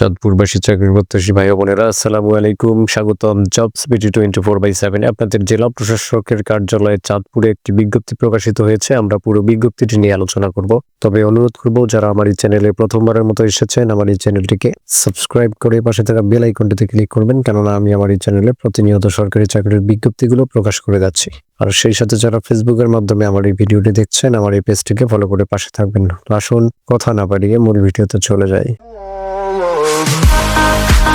চাঁদপুরবাসী চাকরি প্রত্যাশী ভাই বোনেরা, আসসালামু আলাইকুম। স্বাগতম জবস বিটি টোয়েন্টি ফোর বাই সেভেন আপনাদের জেলা প্রশাসকের কার্যালয়ে চাঁদপুরে একটি বিজ্ঞপ্তি প্রকাশিত হয়েছে। আমরা পুরো বিজ্ঞপ্তিটি নিয়ে আলোচনা করব। তবে অনুরোধ করব, যারা আমার এই চ্যানেলে প্রথমবারের মতো এসেছেন, আমার এই চ্যানেলটিকে সাবস্ক্রাইব করে পাশে থাকা বেল আইকনটিতে ক্লিক করবেন, কেননা আমি আমার এই চ্যানেলে প্রতিনিয়ত সরকারি চাকরির বিজ্ঞপ্তিগুলো প্রকাশ করে যাচ্ছি। আর সেই সাথে যারা ফেসবুকের মাধ্যমে আমার এই ভিডিওটি দেখছেন, আমার এই পেজটিকে ফলো করে পাশে থাকবেন। আসুন, কথা না বাড়িয়ে মূল ভিডিওতে চলে love.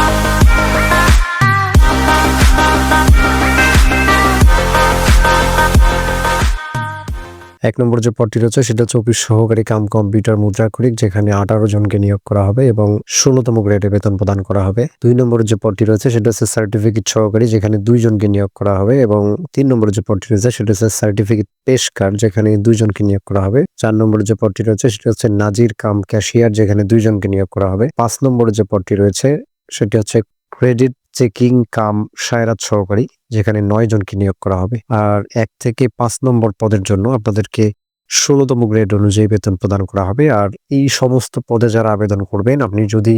এক নম্বর যে পদটি রয়েছে সেটা হচ্ছে অফিস সহকারী কাম কম্পিউটার মুদ্রাক্ষরিক, যেখানে আঠারো জনকে নিয়োগ করা হবে এবং ষোলোতম গ্রেডে বেতন প্রদান করা হবে। দুই নম্বর যে পদটি রয়েছে সেটা হচ্ছে সার্টিফিকেট সহকারী, যেখানে দুইজনকে নিয়োগ করা হবে এবং তিন নম্বর যে পদটি রয়েছে সেটা হচ্ছে সার্টিফিকেট পেশকার, যেখানে দুইজনকে নিয়োগ করা হবে। চার নম্বর যে পদটি রয়েছে সেটা হচ্ছে নাজির কাম ক্যাশিয়ার, যেখানে দুইজনকে নিয়োগ করা হবে। পাঁচ নম্বর যে পদটি রয়েছে সেটি হচ্ছে ক্রেডিট চেকিং কাম সায়রাত সহকারী। যেখানে নয় জনকে নিয়োগ করা হবে। আর এক থেকে পাঁচ নম্বর পদের জন্য আপনাদেরকে ষোলোতম গ্রেড অনুযায়ী বেতন প্রদান করা হবে। আর এই সমস্ত পদে যারা আবেদন করবেন, আপনি যদি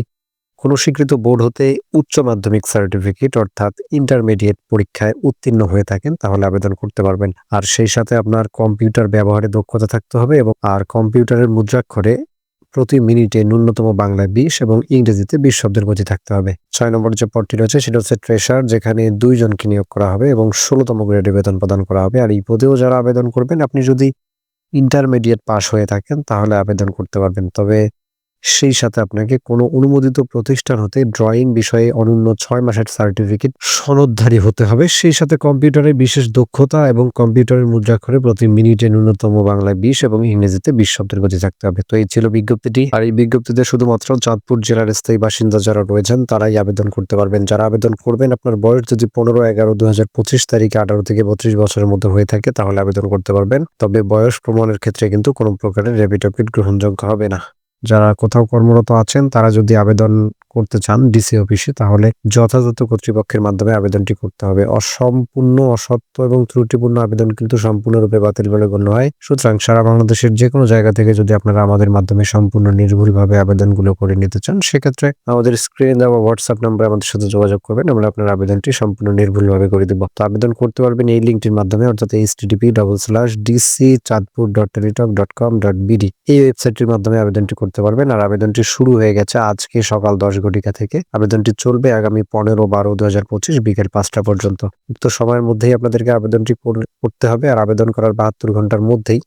কোনো স্বীকৃত বোর্ড হতে উচ্চ মাধ্যমিক সার্টিফিকেট অর্থাৎ ইন্টারমিডিয়েট পরীক্ষায় উত্তীর্ণ হয়ে থাকেন, তাহলে আবেদন করতে পারবেন। আর সেই সাথে আপনার কম্পিউটার ব্যবহারে দক্ষতা থাকতে হবে এবং আর কম্পিউটারের মুদ্রাক্ষরে প্রতি মিনিটে ন্যূনতম বাংলায় বিশ এবং ইংরেজিতে বিশ শব্দের গতি থাকতে হবে। ছয় নম্বর যে পদটি রয়েছে, সেটা হচ্ছে ট্রেশার যেখানে দুইজনকে নিয়োগ করা হবে এবং ষোলোতম গ্রেডে বেতন প্রদান করা হবে। আর এই পদেও যারা আবেদন করবেন, আপনি যদি ইন্টারমিডিয়েট পাস হয়ে থাকেন, তাহলে আবেদন করতে পারবেন। তবে সেই সাথে আপনাকে কোনো অনুমোদিত প্রতিষ্ঠান হতে ড্রয়িং বিষয়ে অনন্য ছয় মাসের সার্টিফিকেট সনদধারী হতে হবে। সেই সাথে কম্পিউটারে বিশেষ দক্ষতা এবং কম্পিউটারের মুদ্রাক্ষরে প্রতি মিনিটে ন্যূনতম বাংলায় বিশ এবং ইংরেজিতে বিশ শব্দের গতি থাকতে হবে। তো এই ছিল বিজ্ঞপ্তিটি। আর এই বিজ্ঞপ্তিতে শুধুমাত্র চাঁদপুর জেলার স্থায়ী বাসিন্দা যারা রয়েছেন, তারাই আবেদন করতে পারবেন। যারা আবেদন করবেন, আপনার বয়স যদি পনেরো, এগারো দু হাজার পঁচিশ তারিখে, আঠারো থেকে বত্রিশ বছরের মধ্যে হয়ে থাকে, তাহলে আবেদন করতে পারবেন। তবে বয়স প্রমাণের ক্ষেত্রে কিন্তু কোনো প্রকারের রেপিটোপিট গ্রহণযোগ্য হবে না। যারা কোথাও কর্মরত আছেন তারা যদি আবেদন করতে চান ডিসি অফিসে তাহলে যথাযথ কর্তৃপক্ষের মাধ্যমে আবেদনটি করতে হবে। অসম্পূর্ণ, অসত্য এবং ত্রুটিপূর্ণ আবেদন কিন্তু সম্পূর্ণরূপে বাতিল বলে গণ্য হয়। সুতরাং সারা বাংলাদেশের যে কোনো জায়গা থেকে যদি আপনারা আমাদের মাধ্যমে সম্পূর্ণ নির্ভুলভাবে আবেদনগুলো করে নিতে চান, সেক্ষেত্রে আমাদের স্ক্রিনে দেওয়া হোয়াটসঅ্যাপ নাম্বারে আমাদের সাথে যোগাযোগ করবেন, আমরা আপনার আবেদনটি সম্পূর্ণ নির্ভুলভাবে করে দেবো। তো আবেদন করতে পারবেন এই লিঙ্কটির মাধ্যমে, অর্থাৎ H TDP double slash DC Chandpur dot Teletalk dot com dot BD. এই ওয়েবসাইটটির মাধ্যমে আবেদনটি করতে পারবেন, আর আবেদনটি শুরু হয়ে গেছে আজকে সকাল দশ ঘটিকা থেকে আবেদনটি চলবে আগামী পনেরো বারো দু হাজার পঁচিশ বিকেল পাঁচটা পর্যন্ত। উক্ত সময়ের মধ্যেই আপনাদেরকে আবেদনটি কর- করতে হবে আর আবেদন করার বাহাত্তর ঘণ্টার মধ্যেই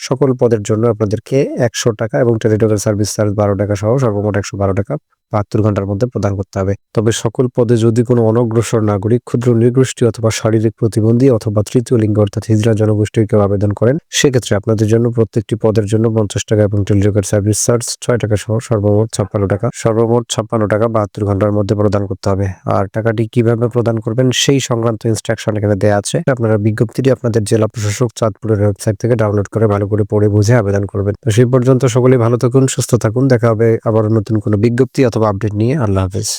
সকল পদের জন্য আপনাদেরকে একশো টাকা এবং টেলিটকের সার্ভিস চার্জ বারো টাকা সহ সর্বমোট একশো বারো টাকা বাহাত্তর ঘণ্টার মধ্যে প্রদান করতে হবে। তবে সকল পদে যদি কোনো অনগ্রসর নাগরিক, ক্ষুদ্র নৃগোষ্ঠী অথবা শারীরিক প্রতিবন্ধী অথবা তৃতীয় লিঙ্গ অর্থাৎ হিজড়া জনগোষ্ঠীর কেউ আবেদন করেন, সেক্ষেত্রে আপনাদের জন্য প্রত্যেকটি পদের জন্য পঞ্চাশ টাকা এবং টেলিটকের সার্ভিস চার্জ ছয় টাকা সহ সর্বমোট ছাপ্পান্ন টাকা, সর্বমোট ছাপ্পান্ন টাকা বাহাত্তর ঘণ্টার মধ্যে প্রদান করতে হবে। আর টাকাটি কীভাবে প্রদান করবেন সেই সংক্রান্ত ইনস্ট্রাকশন এখানে দেওয়া আছে। আপনারা বিজ্ঞপ্তিটি আপনাদের জেলা প্রশাসক চাঁদপুরের ওয়েবসাইট থেকে ডাউনলোড করে ভালো করে পড়ে বুঝে আবেদন করবেন। তো সেই পর্যন্ত সকলেই ভালো থাকুন, সুস্থ থাকুন। দেখা হবে আবার নতুন কোনো বিজ্ঞপ্তি অথবা আপডেট নিয়ে আল্লাহ হাফেজ।